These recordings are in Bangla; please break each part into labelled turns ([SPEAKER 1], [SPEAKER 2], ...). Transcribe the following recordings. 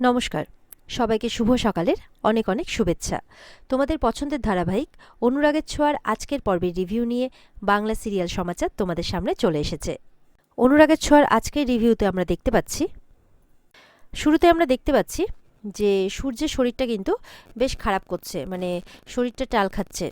[SPEAKER 1] নমস্কার। সবাইকে শুভ সকালের অনেক অনেক শুভেচ্ছা। তোমাদের পছন্দের ধারাবাহিক অনুরাগের ছোঁয়ার আজকের পর্বের রিভিউ নিয়ে বাংলা সিরিয়াল সমাচার তোমাদের সামনে চলে এসেছে। অনুরাগের ছোঁয়ার আজকের রিভিউতে আমরা দেখতে পাচ্ছি, শুরুতে আমরা দেখতে পাচ্ছি যে সূর্যের শরীরটা কিন্তু বেশ খারাপ করছে মানে শরীরটা টাল খাচ্ছে।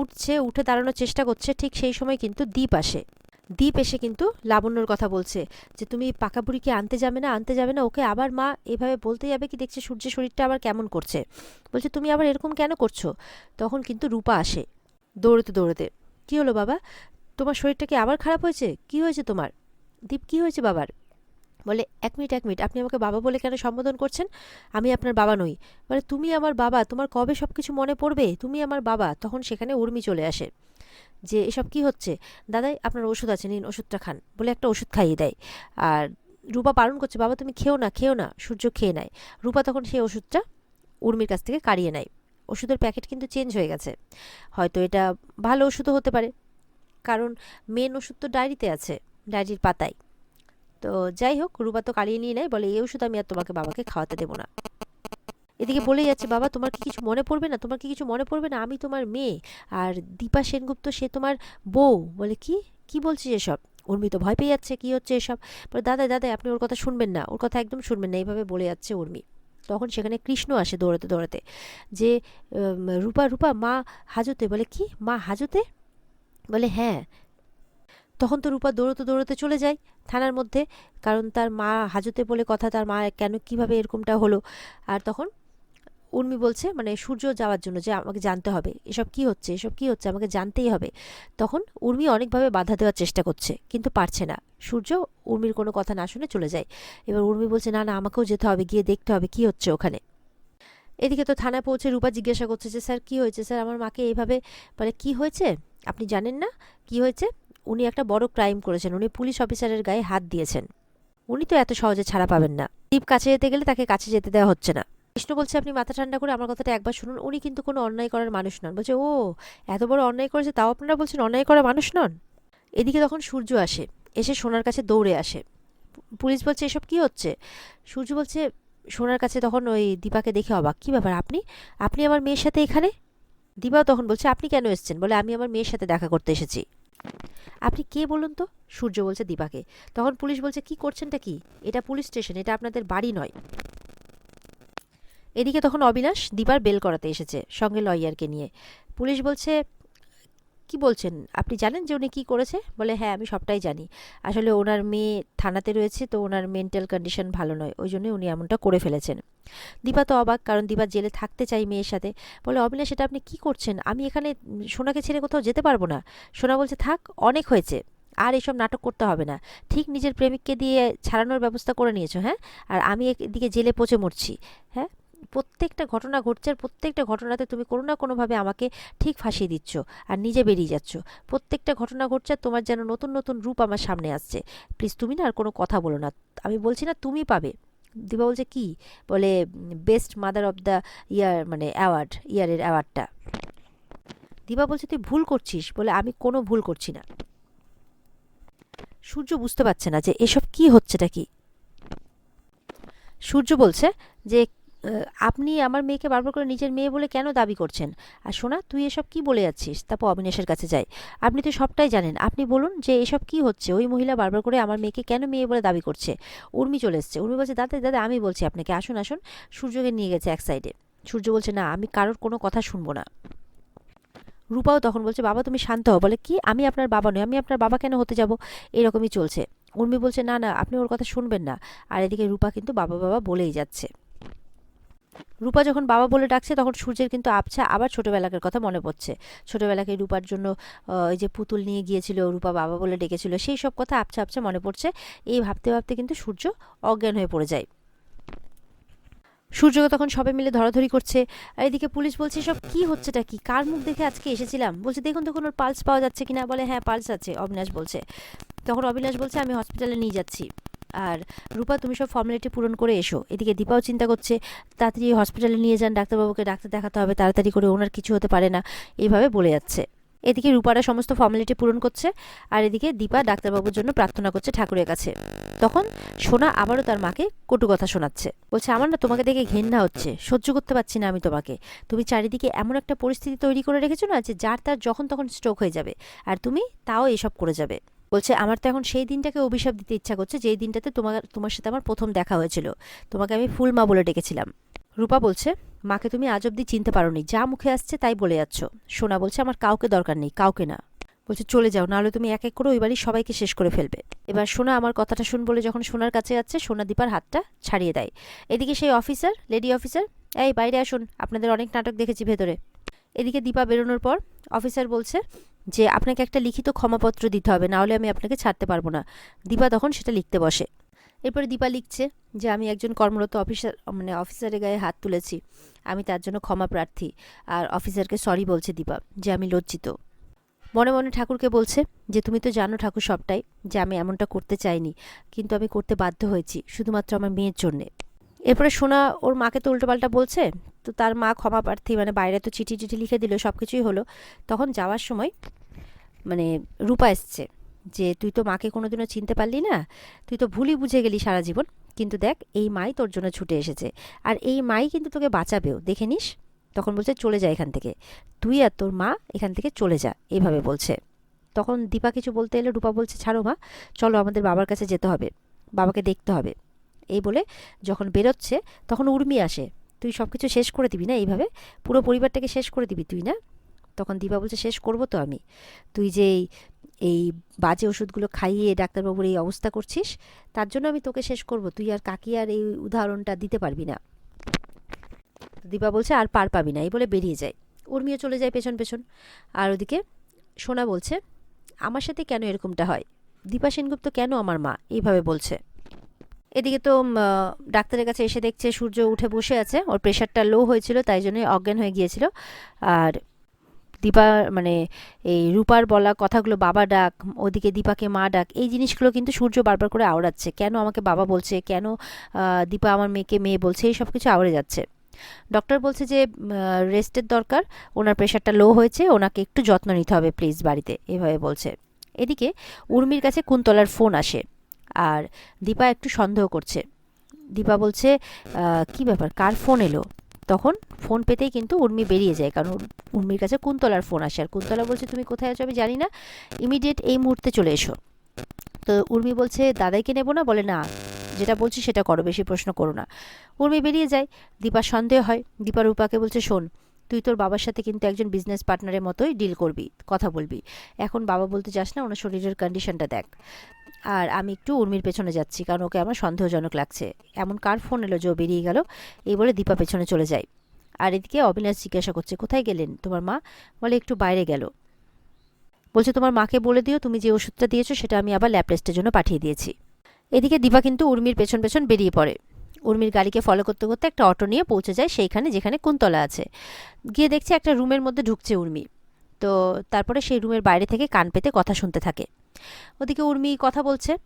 [SPEAKER 1] উঠছে, উঠে দাঁড়ানোর চেষ্টা করছে, ঠিক সেই সময় কিন্তু দ্বীপ আসে। দ্বীপ এসে কিন্তু লাবণ্যর কথা বলছে যে, তুমি পাকা বুড়িকে আনতে যাবে না, আনতে যাবে না, ওকে আবার মা এভাবে বলতে যাবে কি দেখছে সূর্যের শরীরটা আবার কেমন করছে? বলছে, তুমি আবার এরকম কেন করছ? তখন কিন্তু রূপা আসে দৌড়তে দৌড়তে, কি হলো বাবা? তোমার শরীরটা কি আবার খারাপ হয়েছে? কি হয়েছে তোমার? দীপ কি হয়েছে বাবার? বলে, এক মিনিট এক মিনিট, আপনি আমাকে বাবা বলে কেন সম্বোধন করছেন? আমি আপনার বাবা নই। বলে, তুমি আমার বাবা, তোমার কবে সব কিছু মনে পড়বে? তুমি আমার বাবা? তখন সেখানে উর্মি চলে আসে। যে এসব কি হচ্ছে? দাদাই, আপনার ওষুধ আছে, নিন, ওষুধটা খান। বলে একটা ওষুধ খাইয়ে দেয়। আর রূপা বারণ করছে, বাবা, তুমি খেও না খেও না। সূর্য খেয়ে নেয়। রূপা তখন সেই ওষুধটা উর্মির কাছ থেকে কাড়িয়ে নেয়। ওষুধের প্যাকেট কিন্তু চেঞ্জ হয়ে গেছে। হয়তো এটা ভালো ওষুধও হতে পারে। কারণ মেন ওষুধ তো ডায়েরিতে আছে, ডায়েরির পাতায়। তো যাই হোক, রূপা তো কাড়িয়ে নিয়ে নেয়, বলে, এই ওষুধ আমি আর তোমাকে, বাবাকে খাওয়াতে দেবো না। এদিকে বলে যাচ্ছে, বাবা, তোমার কি কিছু মনে পড়বে না? তোমার কি কিছু মনে পড়বে না? আমি তোমার মেয়ে। আর দীপা সেনগুপ্ত, সে তোমার বউ। বলে, কি? কি বলছিস এসব? উর্মি তো ভয় পেয়ে যাচ্ছে, কি হচ্ছে এসব? বলে, দাদা দাদা, আপনি ওর কথা শুনবেন না। ওর কথা একদম শুনবেন না। এইভাবে বলে যাচ্ছে উর্মি। তখন সেখানে কৃষ্ণ আসে দৌড়াতে দৌড়াতে। যে রূপা রূপা, মা হাজতে। বলে, কি? মা হাজতে? বলে হ্যাঁ। তখন তো রূপা দৌড়তে দৌড়তে চলে যায় থানার মধ্যে। কারণ তার মা হাজতে বলে কথা, তার মা কেন, কীভাবে এরকমটা হলো? আর তখন উর্মি বলছে মানে সূর্য যাওয়ার জন্য যে আমাকে জানতে হবে, এসব কি হচ্ছে, এসব কি হচ্ছে আমাকে জানতেই হবে। তখন উর্মি অনেকভাবে বাধা দেওয়ার চেষ্টা করছে, কিন্তু পারছে না। সূর্য উর্মির কোনো কথা না শুনে চলে যায়। এবার উর্মি বলছে, না না, আমাকেও যেতে হবে, গিয়ে দেখতে হবে কি হচ্ছে ওখানে। এদিকে তো থানায় পৌঁছে রূপা জিজ্ঞাসা করছে যে, স্যার, কি হয়েছে? স্যার, আমার মাকে এইভাবে বলে কি হয়েছে? আপনি জানেন না? কি হয়েছে? উনি একটা বড় ক্রাইম করেছেন, উনি পুলিশ অফিসারের গায়ে হাত দিয়েছেন। উনি তো এত সহজে ছাড়া পাবেন না। দ্বীপ কাছে যেতে গেলে তাকে কাছে যেতে দেওয়া হচ্ছে না। কৃষ্ণ বলছে, আপনি মাথা ঠান্ডা করে আমার কথাটা একবার শুনুন। উনি কিন্তু কোনো অন্যায় করার মানুষ নন। বলছে, ও, এত বড় অন্যায় করেছে, তাও আপনারা বলছেন অন্যায় করা মানুষ নন? এদিকে তখন সূর্য আসে, এসে সোনার কাছে দৌড়ে আসে। পুলিশ বলছে, এসব কি হচ্ছে? সূর্য বলছে, সোনার কাছে তখন ওই দীপাকে দেখে অবাক। কী ব্যাপার, আপনি? আপনি আমার মেয়ের সাথে এখানে? দীপাও তখন বলছে, আপনি কেন এসেছেন? বলে, আমি আমার মেয়ের সাথে দেখা করতে এসেছি। আপনি কে বলুন তো? সূর্য বলছে দীপাকে। তখন পুলিশ বলছে, কি করছেনটা কি? এটা পুলিশ স্টেশন, এটা আপনাদের বাড়ি নয়। এদিকে তখন অবিনাশ দীপার বেল করাতে এসেছে, সঙ্গে লয়ারকে নিয়ে। পুলিশ বলছে, কি বলছেন? আপনি জানেন যে উনি কী করেছে? বলে হ্যাঁ আমি সবটাই জানি। আসলে ওনার মেয়ে থানাতে রয়েছে, তো ওনার মেন্টাল কন্ডিশন ভালো নয়, ওই জন্যই উনি এমনটা করে ফেলেছেন। দীপা তো অবাক, কারণ দীপা জেলে থাকতে চাই মেয়ের সাথে। বলে, অবিনাশ, এটা আপনি কি করছেন? আমি এখানে সোনাকে ছেড়ে কোথাও যেতে পারব না। সোনা বলছে, থাক, অনেক হয়েছে, আর এসব নাটক করতে হবে না। ঠিক নিজের প্রেমিককে দিয়ে ছাড়ানোর ব্যবস্থা করে নিয়েছো হ্যাঁ? আর আমি এদিকে জেলে পচে মরছি হ্যাঁ? প্রত্যেকটা ঘটনা ঘটছে আর প্রত্যেকটা ঘটনাতে তুমি কোনো না কোনোভাবে আমাকে ঠিক ফাঁসিয়ে দিচ্ছ আর নিজে বেরিয়ে যাচ্ছ। প্রত্যেকটা ঘটনা ঘটছে আর তোমার যেন নতুন নতুন রূপ আমার সামনে আসছে। প্লিজ তুমি না আর কোনো কথা বলো না। আমি বলছি না তুমি পাবে। দিবা বলছে কি? বলে best mother of the year মানে অ্যাওয়ার্ড ইয়ারের অ্যাওয়ার্ডটা দিবা বলছে, তুই ভুল করছিস। বলে, আমি কোনো ভুল করছি না। সূর্য বুঝতে পারছে না যে এসব কি হচ্ছেটা কি। সূর্য বলছে যে আপনি আমার মেয়েকে বারবার করে নিজের মেয়ে বলে কেন দাবি করছেন? আর শোনা তুই এসব কি বলে যাচ্ছিস? তারপর অবিনাশের কাছে যাই। আপনি তো সবটাই জানেন। আপনি বলুন যে এসব কি হচ্ছে? ওই মহিলা বারবার করে আমার মেয়েকে কেন মেয়ে বলে দাবি করছে? উর্মি চলে এসছে। উর্মি বলছে, দাদা দাদা, আমি বলছি আপনাকে, আসুন আসুন। সূর্যকে নিয়ে গেছে এক সাইডে সূর্য বলছে, না, আমি কারোর কোনো কথা শুনব না। রূপাও তখন বলছে, বাবা, তুমি শান্ত হও। বলে, কি? আমি আপনার বাবা নই। আমি আপনার বাবা কেন হতে যাব? এরকমই চলছে। উর্মি বলছে, না না, আপনি ওর কথা শুনবেন না। আর এদিকে রূপা কিন্তু বাবা বাবা বলেই যাচ্ছে। রূপা যখন বাবা বলে ডাকছে, তখন সূর্যের কিন্তু আবছা আবার ছোটবেলাকার কথা মনে পড়ছে। ছোটবেলাকে রূপার জন্য ওই যে পুতুল নিয়ে গিয়েছিল, রূপা বাবা বলে ডেকেছিল, সেই সব কথা আবছা আবছা মনে পড়ছে। এই ভাবতে ভাবতে কিন্তু সূর্য অজ্ঞান হয়ে পড়ে যায়। সূর্যকে তখন সবাই মিলে ধরাধরি করছে। আর এদিকে পুলিশ বলছে সব কি হচ্ছেটা কি? কার মুখ দেখে আজকে এসেছিলাম? বলছে, দেখুন তখন ওর পালস পাওয়া যাচ্ছে কিনা? বলে হ্যাঁ পালস আছে, অবিনাশ বলছে। তখন অবিনাশ বলছে, আমি হসপিটালে নিয়ে যাচ্ছি। আর রূপা, তুমি সব ফর্মালিটি পূরণ করে এসো। এদিকে দীপাও চিন্তা করছে, তাড়াতাড়ি হসপিটালে নিয়ে যান, ডাক্তারবাবুকে ডাক্তার দেখাতে হবে, তাড়াতাড়ি করে ওনার কিছু হতে পারে না এইভাবে বলে যাচ্ছে। এদিকে রূপারা সমস্ত ফর্মালিটি পূরণ করছে, আর এদিকে দীপা ডাক্তারবাবুর জন্য প্রার্থনা করছে ঠাকুরের কাছে। তখন সোনা আবারও তার মাকে কটু কথা শোনাচ্ছে, বলছে, আমার না তোমাকে দেখে ঘেন্না হচ্ছে, সহ্য করতে পারছি না আমি তোমাকে। তুমি চারিদিকে এমন একটা পরিস্থিতি তৈরি করে রেখেছো না যে যার তার যখন তখন স্ট্রোক হয়ে যাবে, আর তুমি তাও এসব করে যাবে। বলছে, আমার তো এখন সেই দিনটাকে অভিশাপ দিতে ইচ্ছা করছে, যেই দিনটাতে তোমার তোমার সাথে আমার প্রথম দেখা হয়েছিল। তোমাকে আমি ফুল মা বলে ডেকেছিলাম। রূপা বলছে, মাকে তুমি আজ অব্দি চিনতে পারোনি, যা মুখে আসছে তাই বলে যাচ্ছ। সোনা বলছে, আমার কাউকে দরকার নেই, কাউকে না। বলছে, চলে যাও, নাহলে তুমি এক এক করে ওই বাড়ির সবাইকে শেষ করে ফেলবে। এবার সোনা আমার কথাটা শুন বলে যখন সোনার কাছে যাচ্ছে, সোনা দীপার হাতটা ছাড়িয়ে দেয়। এদিকে সেই অফিসার, লেডি অফিসার, এই, বাইরে আসুন, আপনাদের অনেক নাটক দেখেছি ভেতরে। এদিকে দীপা বেরোনোর পর, অফিসার বলছে যে আপনাকে একটা লিখিত ক্ষমাপত্র দিতে হবে নাহলে আমি আপনাকে ছাড়তে পারব না। দীপা তখন সেটা লিখতে বসে। এরপরে দীপা লিখছে যে, আমি একজন কর্মরত অফিসার মানে অফিসারের গায়ে হাত তুলেছি। আমি তার জন্য ক্ষমা প্রার্থী। আর অফিসারকে সরি বলছে দীপা, যে আমি লজ্জিত। মনে মনে ঠাকুরকে বলছে যে, তুমি তো জানো ঠাকুর সবটাই, যে আমি এমনটা করতে চাইনি, কিন্তু আমি করতে বাধ্য হয়েছি, শুধুমাত্র আমার মেয়ের জন্যে। এরপরে সোনা, ওর মাকে তো উল্টোপাল্টা বলছে, তো তার মা ক্ষমা প্রার্থী মানে বাইরে তো চিঠি চিঠি লিখে দিল সব কিছুই হলো। তখন যাওয়ার সময় মানে রূপা এসছে যে, তুই তো মাকে কোনোদিনও চিনতে পারলি না। তুই তো ভুলই বুঝে গেলি সারা জীবন। কিন্তু দেখ, এই মাই তোর জন্য ছুটে এসেছে। আর এই মাই কিন্তু তোকে বাঁচাবেও। দেখে নিস? তখন বলছে, চলে যা এখান থেকে। তুই আর তোর মা এখান থেকে চলে যা। এভাবে বলছে। তখন দীপা কিছু বলতে এলে। রূপা বলছে, ছাড়ো মা, চলো আমাদের বাবার কাছে যেতে হবে। বাবাকে দেখতে হবে। এই বলে যখন বেরোচ্ছে, তখন উর্মি আসে। তুই সব কিছু শেষ করে দিবি না এইভাবে? পুরো পরিবারটাকে শেষ করে দিবি তুই, না? তখন দীপা বলছে, শেষ করব তো আমি। তুই যে এই বাজে ওষুধগুলো খাইয়ে ডাক্তারবাবুর এই অবস্থা করছিস, তার জন্য আমি তোকে শেষ করব। তুই আর কাকি আর এই উদাহরণটা দিতে পারবি না। দীপা বলছে, আর পার পাবি না। এই বলে বেরিয়ে যায়। উর্মিও চলে যায় পেছন পেছন। আর ওদিকে সোনা বলছে, আমার সাথে কেন এরকমটা হয়? দীপা সেনগুপ্ত কেন আমার মা? এইভাবে বলছে। এদিকে তো ডাক্তারের কাছে এসে দেখছে, সূর্য উঠে বসে আছে। ওর প্রেশারটা লো হয়েছিল, তাই জন্যই অজ্ঞান হয়ে গিয়েছিল। আর দীপা মানে এই রূপার বলা কথাগুলো, বাবা ডাক, ওদিকে দীপাকে মা ডাক, এই জিনিসগুলো কিন্তু সূর্য বারবার করে আওড়াচ্ছে। কেন আমাকে বাবা বলছে? কেন দীপা আমার মেয়েকে মেয়ে বলছে? এই সব কিছু আওড়ে যাচ্ছে। ডক্টর বলছে যে রেস্টের দরকার, ওনার প্রেশারটা লো হয়েছে, ওনাকে একটু যত্ন নিতে হবে প্লিজ বাড়িতে, এভাবে বলছে। এদিকে উর্মির কাছে কুন্তলার ফোন আসে, আর দীপা একটু সন্দেহ করছে। দীপা বলছে কি ব্যাপার? কার ফোন এলো? তখন ফোন পেতেই কিন্তু উর্মি বেরিয়ে যায়। কারণ উর্মির কাছে কুন্তলার ফোন আসে। আর কুন্তলা বলছে, তুমি কোথায় আছো? আমি জানি না। ইমিডিয়েট এই মুহূর্তে চলে এসো। তো উর্মি বলছে, দাদাইকে নেব না? বলে, না। যেটা বলছি সেটা করো। বেশি প্রশ্ন করো না। উর্মি বেরিয়ে যায়। দীপার সন্দেহ হয়। দীপা রূপাকে বলছে, শোন তুই তোর বাবার সাথে কিন্তু একজন বিজনেস পার্টনারের মতোই ডিল করবি, কথা বলবি। এখন বাবা বলতে যাস না, ওনার শরীরের কন্ডিশনটা দেখ। আর আমি একটু উর্মির পেছনে যাচ্ছি, কারণ ওকে আমার সন্দেহজনক লাগছে। এমন কার ফোন এলো যে বেরিয়ে গেল, এই বলে দীপা পেছনে চলে যায়। আর এদিকে অবিনাশ জিজ্ঞাসা করছে, কোথায় গেলেন? তোমার মা বলে, একটু বাইরে গেল। বলছে, তোমার মাকে বলে দিও, তুমি যে ওষুধটা দিয়েছ সেটা আমি আবার ল্যাব টেস্টের জন্য পাঠিয়ে দিয়েছি। এদিকে দীপা কিন্তু উর্মির পেছন পেছন বেরিয়ে পড়ে। উর্মির গাড়িকে ফলো করতে করতে একটা অটো নিয়ে পৌঁছে যায় সেইখানে যেখানে কুন্তলা আছে। গিয়ে দেখছে একটা রুমের মধ্যে ঢুকছে উর্মি। তো তারপরে সেই রুমের বাইরে থেকে কান পেতে কথা শুনতে থাকে। ওদিকে উর্মি কথা বলছে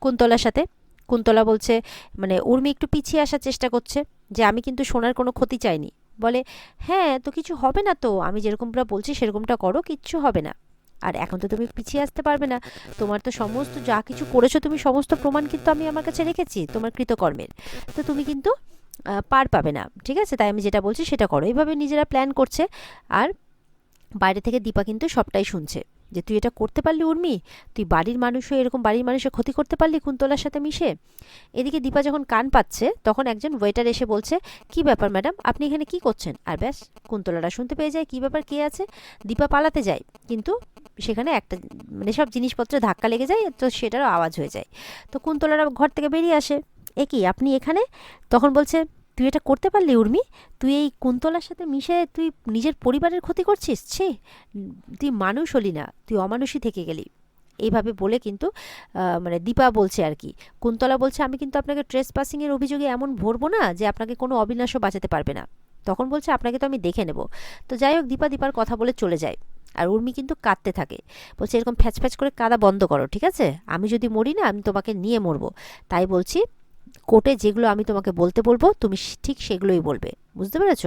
[SPEAKER 1] কুন্তলার সাথে। কুন্তলা বলছে মানে উর্মি একটু পিছিয়ে আসার চেষ্টা করছে যে আমি কিন্তু সোনার কোনো ক্ষতি চাইনি। বলে হ্যাঁ তো কিছু হবে না তো। আমি যেরকমটা বলছি সেরকমটা করো, কিচ্ছু হবে না। আর এখন তো তুমি পিছিয়ে আসতে পারবে না। তোমার তো সমস্ত যা কিছু করেছ, তুমি সমস্ত প্রমাণ কিন্তু আমি আমার কাছে রেখেছি, তোমার কৃতকর্মের। তো তুমি কিন্তু পার পাবে না, ঠিক আছে? তাই আমি যেটা বলছি সেটা করো। এইভাবে নিজেরা প্ল্যান করছে। আর বাইরে থেকে দীপা কিন্তু সবটাই শুনছে যে, তুই এটা করতে পারলি উর্মি? তুই বাড়ির মানুষ হয়ে এরকম বাড়ির মানুষের ক্ষতি করতে পারলি কুন্তলার সাথে মিশে? এদিকে দীপা যখন কান পাচ্ছে, তখন একজন ওয়েটার এসে বলছে, কি ব্যাপার ম্যাডাম আপনি এখানে কি করছেন? আর ব্যাস, কুন্তলারা শুনতে পেয়ে যায়, কি ব্যাপার? কে আছে? দীপা পালাতে যায়। কিন্তু সেখানে একটা মানে সব জিনিসপত্র ধাক্কা লেগে যায়, তো সেটারও আওয়াজ হয়ে যায়। তো কুন্তলারা ঘর থেকে বেরিয়ে আসে। এ কি, আপনি এখানে? তখন বলছে, তুই এটা করতে পারলি উর্মি? তুই এই কুন্তলার সাথে মিশে তুই নিজের পরিবারের ক্ষতি করছিস? ছি, তুই মানুষ হলি না, তুই অমানুষই থেকে গেলি। এইভাবে বলে কিন্তু মানে দীপা বলছে আর কি। কুন্তলা বলছে, আমি কিন্তু আপনাকে ট্রেস পাসিংয়ের অভিযোগে এমন ভরবো না যে আপনাকে কোনো অবিনাশও বাঁচাতে পারবে না। তখন বলছে, আপনাকে তো আমি দেখে নেব। তো যাই হোক, দীপা দীপার কথা বলে চলে যায়। আর উর্মি কিন্তু কাঁদতে থাকে। বলছে, এরকম ফ্যাচ ফ্যাচ করে কাদা বন্ধ করো, ঠিক আছে? আমি যদি মরি না, আমি তোমাকে নিয়ে মরবো। তাই বলছি, কোর্টে যেগুলো আমি তোমাকে বলতে বলব, তুমি ঠিক সেগুলোই বলবে। বুঝতে পেরেছ?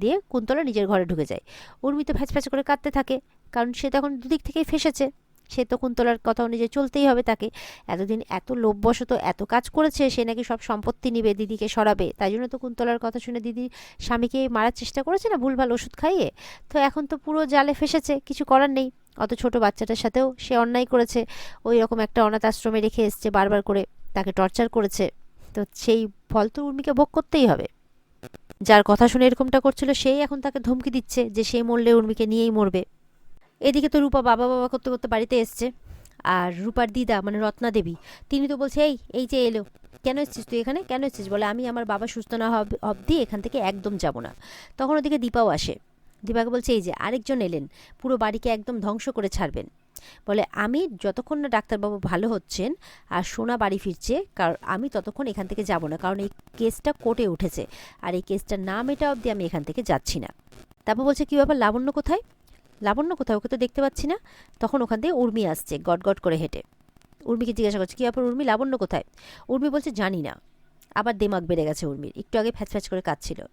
[SPEAKER 1] দিয়ে কুন্তলা নিজের ঘরে ঢুকে যায়। উর্মি তো ফ্যাচ ফ্যাচ করে কাঁদতে থাকে, কারণ সে তখন দুদিক থেকেই ফেসেছে। সে তো কুন্তলার কথা অনুযায়ী চলতেই হবে তাকে। এতদিন এত লোভবশত এত কাজ করেছে, সে নাকি সব সম্পত্তি নিবে, দিদিকে সরাবে। তাই জন্য তো কুন্তলার কথা শুনে দিদি স্বামীকে মারার চেষ্টা করেছে না, ভুলভাল ওষুধ খাইয়ে? তো এখন তো পুরো জালে ফেসেছে, কিছু করার নেই। অত ছোট বাচ্চাটার সাথেও সে অন্যায় করেছে। ওই রকম একটা অনাথ আশ্রমে রেখে এসছে বারবার করে, তাকে টর্চার করেছে। তো সেই ফল তো উর্মিকে ভোগ করতেই হবে। যার কথা শুনে এরকমটা করছিল, সেই এখন তাকে ধমকি দিচ্ছে যে সে মরলে উর্মিকে নিয়েই মরবে। এদিকে তো রূপা বাবা বাবা করতে করতে বাড়িতে এসছে। আর রূপার দিদা মানে রত্না দেবী, তিনি তো বলছে, এই এই যে এলো, কেন এসছিস তুই এখানে? কেন এসছিস? বলে, আমি আমার বাবা সুস্থ না অবধি এখান থেকে একদম যাব না। তখন ওদিকে দীপাও আসে। দীপাকে বলছে, এই যে আরেকজন এলেন, পুরো বাড়িকে একদম ধ্বংস করে ছাড়বেন। বলে, আমি যতক্ষণ না ডাক্তারবাবু ভালো হচ্ছেন আর সোনা বাড়ি ফিরছে কারণ আমি ততক্ষণ এখান থেকে যাব না, কারণ এই কেসটা কোর্টে উঠেছে। আর এই কেসটার নাম এটা অবধি আমি এখান থেকে যাচ্ছি না। তারপর বলছে, কী ব্যাপার, লাবণ্য কোথায়? লাবণ্য কোথায় ওকে তো দেখতে পাচ্ছি না। তখন ওখান থেকে উর্মি আসছে গট গট করে হেঁটে। উর্মিকে জিজ্ঞাসা করছে, কী ব্যাপার উর্মি, লাবণ্য কোথায়? উর্মি বলছে, জানি না। আবার দেমাগ বেড়ে গেছে উর্মির, একটু আগে ফ্যাচ ফ্যাচ করে কাঁদছিল।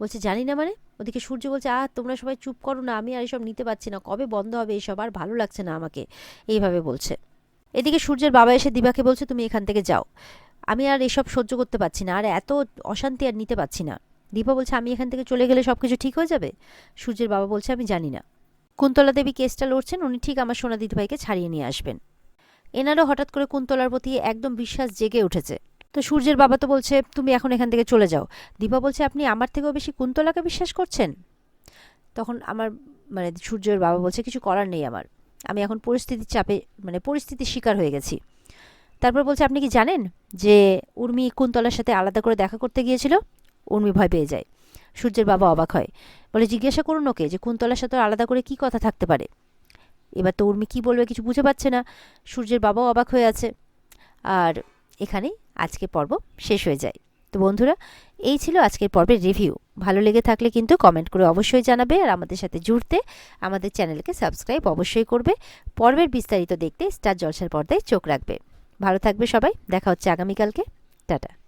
[SPEAKER 1] বলছে, জানি না মানে? ওদিকে সূর্য বলছে, আহ, তোমরা সবাই চুপ করো না, আমি আর এসব নিতে পারছি না, কবে বন্ধ হবে এসব, আর ভালো লাগছে না আমাকে। এইভাবে বলছে। এদিকে সূর্যের বাবা এসে দিবাকে বলছে, তুমি এখান থেকে যাও। আমি আর এসব সহ্য করতে পারছি না, আর এত অশান্তি আর নিতে পারছি না। দীপা বলছে, আমি এখান থেকে চলে গেলে সব কিছু ঠিক হয়ে যাবে? সূর্যের বাবা বলছে, আমি জানি না। কুন্তলা দেবী কেসটা লড়ছেন, উনি ঠিক আমার সোনা দিদিভাইকে ছাড়িয়ে নিয়ে আসবেন। এনারও হঠাৎ করে কুন্তলার প্রতি একদম বিশ্বাস জেগে উঠেছে। তো সূর্যের বাবা তো বলছে, তুমি এখন এখান থেকে চলে যাও। দীপা বলছে, আপনি আমার থেকেও বেশি কুন্তলাকে বিশ্বাস করছেন? তখন আমার মানে সূর্যের বাবা বলছে, কিছু করার নেই আমার। আমি এখন পরিস্থিতির চাপে মানে পরিস্থিতির শিকার হয়ে গেছি। তারপর বলছে, আপনি কি জানেন যে উর্মি কুন্তলার সাথে আলাদা করে দেখা করতে গিয়েছিল? উর্মি ভয় পেয়ে যায়। সূর্যের বাবা অবাক হয়। বলে, জিজ্ঞাসা করুন ওকে যে কুন্তলার সাথে আলাদা করে কি কথা থাকতে পারে? এবার তো উর্মি কী বলবে কিছু বুঝে পাচ্ছে না। সূর্যের বাবাও অবাক হয়ে আছে। আর এখানেই আজকের পর্ব শেষ হয়ে যায়। তো বন্ধুরা, এই ছিল আজকের পর্বের রিভিউ ভালো লেগে থাকলে কিন্তু কমেন্ট করে অবশ্যই জানাবে আর আমাদের সাথে জুড়তে আমাদের চ্যানেলকে সাবস্ক্রাইব অবশ্যই করবে। পর্বের বিস্তারিত দেখতে স্টার জলসার পর্দায় চোখ রাখবে। ভালো থাকবে সবাই। দেখা হচ্ছে আগামীকালকে। টাটা।